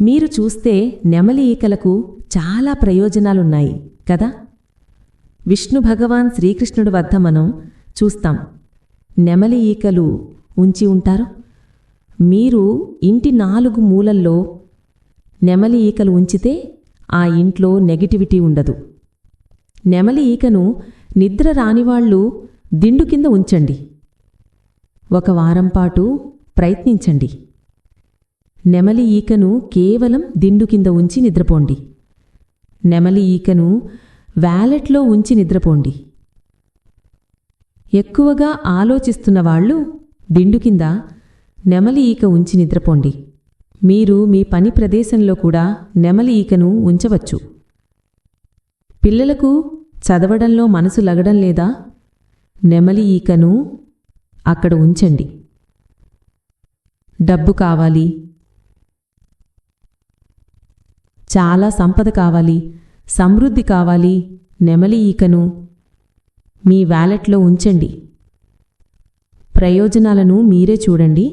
మీరు చూస్తే నెమలి ఈకలకు చాలా ప్రయోజనాలున్నాయి కదా? విష్ణు భగవాన్ శ్రీకృష్ణుడి వద్ద మనం చూస్తాం. నెమలి ఈకలు ఉంచి ఉంటారు? మీరు ఇంటి నాలుగు మూలల్లో నెమలి ఈకలు ఉంచితే ఆ ఇంట్లో నెగటివిటీ ఉండదు. నెమలి ఈకను నిద్ర రానివాళ్ళు దిండు కింద ఉంచండి. ఒక వారం పాటు ప్రయత్నించండి. నెమలి ఈకను కేవలం దిండు కింద ఉంచి నిద్రపోండి. నెమలి ఈకను వ్యాలెట్లో ఉంచి నిద్రపోండి. ఎక్కువగా ఆలోచిస్తున్న వాళ్ళు దిండు కింద నెమలి ఈక ఉంచి నిద్రపోండి. మీరు మీ పని ప్రదేశంలో కూడా నెమలి ఈకను ఉంచవచ్చు. పిల్లలకు చదవడంలో మనసు లగడం లేదా? నెమలి ఈకను అక్కడ ఉంచండి. డబ్బు కావాలి చాలా సంపద కావాలి సమృద్ధి కావాలి నెమలి ఈకను మీ వ్యాలెట్లో ఉంచండి. ప్రయోజనాలను మీరే చూడండి.